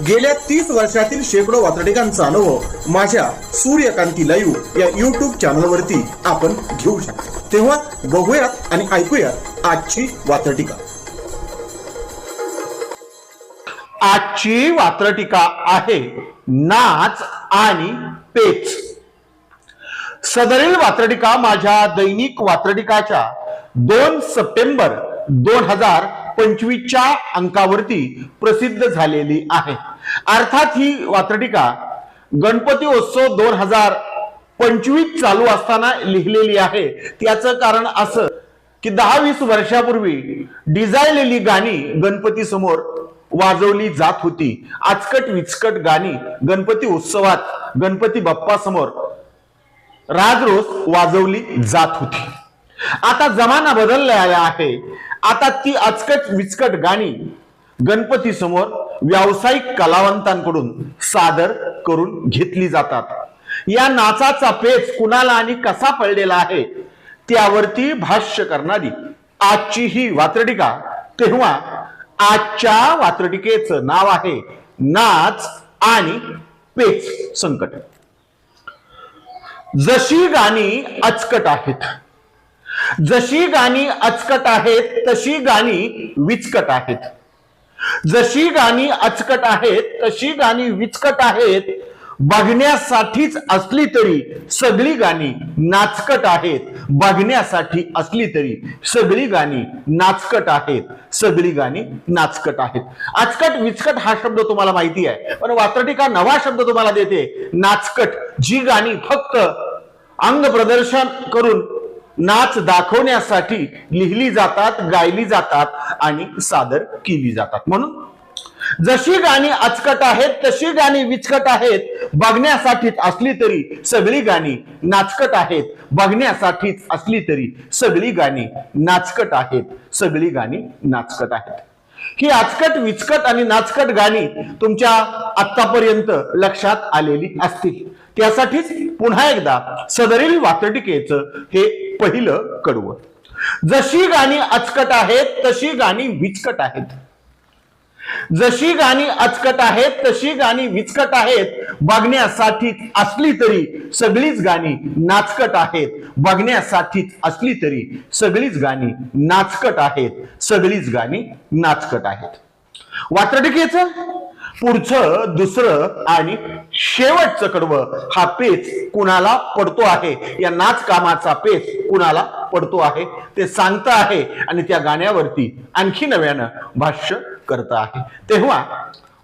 गेल्या तीस वर्षातील शेकडो वातडिकांचा अनुभव माझ्या सूर्यकांती लाईव्ह या युट्यूब चॅनलवरती आपण घेऊ शकतो. तेव्हा बघूयात आणि ऐकूयात आजची वातडिका आजची वात्रटिका आहे नाच आणि पेच. सदरील वात्रटिका माझ्या दैनिक वात्रटिकाच्या दोन सप्टेंबर दोन हजार पंचवीसच्या अंकावरती प्रसिद्ध झालेली आहे. अर्थात ही वात्रटिका गणपती उत्सव दोन हजार पंचवीस चालू असताना लिहिलेली आहे. त्याचं कारण असं की दहा वीस वर्षापूर्वी डिझायलेली गाणी गणपती समोर वाजवली जात होती. आचकट विचकट गाणी गणपती उत्सवात गणपती बाप्पा समोर राजरोस वाजवली जात होती. आता जमाना बदललेला आहे. आता ती अचकट विचकट गाणी गणपती समोर व्यावसायिक कलावंतांकडून सादर करून घेतली जातात. या नाचाचा पेच कुणाला आणि कसा पडलेला आहे त्यावरती भाष्य करणारी आजची ही वात्रटिका तेव्हा आजच्या वात्रटिकेचं नाव आहे नाच आणि पेच संकट. जशी गाणी अचकट आहेत जशी गाणी अचकट आहेत तशी गाणी विचकट आहेत. जशी गाणी अचकट आहेत तशी गाणी विचकट आहेत. बघण्यासाठीच असली तरी सगळी गाणी नाचकट आहेत. बघण्यासाठी असली तरी सगळी गाणी नाचकट आहेत. सगळी गाणी नाचकट आहेत. अचकट विचकट हा शब्द तुम्हाला माहिती आहे. पण वात्रटिका नवा शब्द तुम्हाला देते. नाचकट जी गाणी फक्त अंग प्रदर्शन करून नाच दाखवण्यासाठी लिहिली जातात गायली जातात आणि सादर केली जातात. म्हणून जशी गाणी अचकट आहेत तशी गाणी विचकट आहेत बघण्यासाठीच असली तरी सगळी गाणी नाचकट आहेत बघण्यासाठीच असली तरी सगळी गाणी नाचकट आहेत सगळी गाणी नाचकट आहेत. ही आचकट विचकट आणि नाचकट गाणी तुमच्या आतापर्यंत लक्षात आलेली असतील. त्यासाठीच पुन्हा एकदा सदरील वातटिकेचं हे पहिलं कडवं. जशी गाणी अचकट आहेत तशी गाणी विचकट आहेत. जशी गाणी अचकट आहेत तशी गाणी विचकट आहेत. बघण्यासाठीच असली तरी सगळीच गाणी नाचकट आहेत. बघण्यासाठीच असली तरी सगळीच गाणी नाचकट आहेत. सगळीच गाणी नाचकट आहेत. वात्रटिकेचं? पुढचं दुसरं आणि शेवटचं कडवं हा पेच कुणाला पडतो आहे? या नाच कामाचा पेच कुणाला पडतो आहे? ते सांगत आहे आणि त्या गाण्यावरती आणखी नव्यानं भाष्य करत आहे. तेव्हा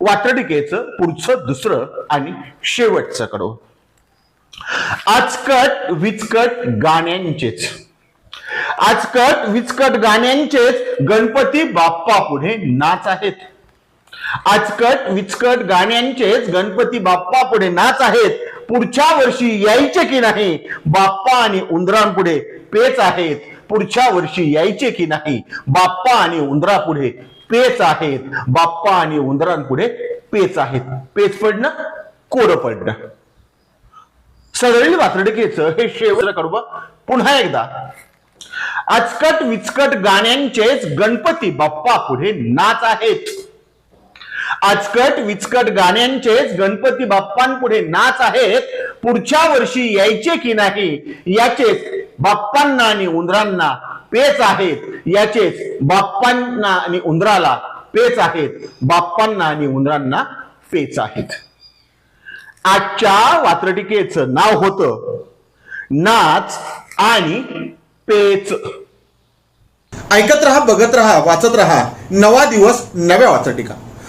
वात्रटिकेचं पुढचं दुसरं आणि शेवटचं कडवं. आजकट विचकट गाण्यांचेच. आजकट विचकट गाण्यांचेच गणपती बाप्पा पुढे नाच आहेत. आजकट विचकट गाण्यांचेच गणपती बाप्पा पुढे नाच आहेत. पुढच्या वर्षी यायचे की नाही? बाप्पा आणि उंदरांपुढे पेच आहेत. पुढच्या वर्षी यायचे की नाही? बाप्पा आणि उंदरापुढे पेच आहेत. बाप्पा आणि उंदरांपुढे पेच आहेत. पेच पडणं कोड पडणं. सदरील वात्रटिकेचं हे शेवट कडवं पुन्हा एकदा. आजकट विचकट गाण्यांचेच गणपती बाप्पा पुढे नाच आहेत. आजकट विचकट गाण्यांचेच गणपती बाप्पांपुढे नाच आहेत. पुढच्या वर्षी यायचे की नाही याचेच बाप्पांना आणि उंदरांना पेच आहेत. याचेच बाप्पांना आणि उंदराला पेच आहेत. बाप्पांना आणि उंदरांना पेच आहेत. आजच्या वात्रटिकेचं नाव होतं नाच आणि पेच. ऐकत रहा बघत रहा वाचत रहा. नवा दिवस नव्या वाचटिका